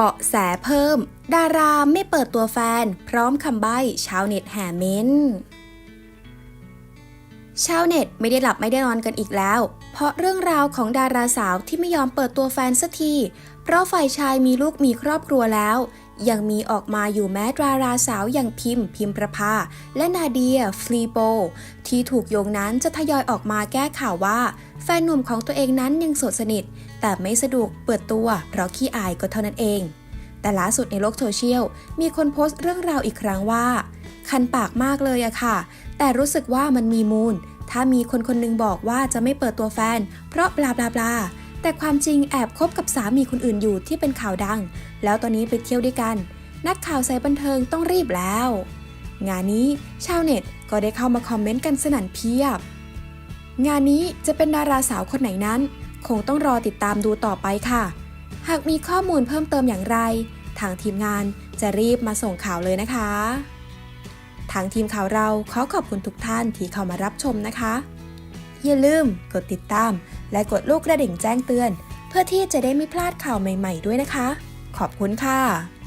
เบาะแสเพิ่ม ดาราไม่เปิดตัวแฟน พร้อมคำใบ้ชาวเน็ตแห่เม้น ชาวเน็ตไม่ได้หลับไม่ได้นอนกันอีกแล้ว เพราะเรื่องราวของดาราสาวที่ไม่ยอมเปิดตัวแฟนสักที เพราะฝ่ายชายมีลูกมีครอบครัวแล้ว ยังมีออกมาอยู่แม้ดาราสาวอย่างพิมพ์ พิมประภา และนาเดีย ฟลีโป ที่ถูกโยงนั้นจะทยอยออกมาแก้ข่าวว่า แฟนหนุ่มของตัวเองนั้นยังโสดสนิท แต่ไม่สะดวกเปิดตัว เพราะขี้อายก็เท่านั้นเอง แต่ล่าสุดในโลกโซเชียลมีคนโพสต์เรื่องราวอีกครั้งว่าคันปากมากเลยอะค่ะ แต่รู้สึกว่ามันมีมูล ถ้ามีคนคนหนึงบอกว่าจะไม่เปิดตัวแฟน เพราะบลาบลาบลาแต่ความจริงแอบคบกับสามีคนอื่นอยู่ที่เป็นข่าวดัง แล้วตอนนี้ไปเที่ยวด้วยกัน นักข่าวสายบันเทิงต้องรีบแล้ว งานนี้ชาวเน็ตก็ได้เข้ามาคอมเมนต์กันสนั่นเพียบ งานนี้จะเป็นดาราสาวคนไหนนั้น คงต้องรอติดตามดูต่อไปค่ะ หากมีข้อมูลเพิ่มเติมอย่างไร ทางทีมงานจะรีบมาส่งข่าวเลยนะคะ ทางทีมข่าวเราขอขอบคุณทุกท่านที่เข้ามารับชมนะคะ อย่าลืมกดติดตาม และกดลูกกระดิ่งแจ้งเตือน เพื่อที่จะได้ไม่พลาดข่าวใหม่ ๆ ด้วยนะคะ ขอบคุณค่ะ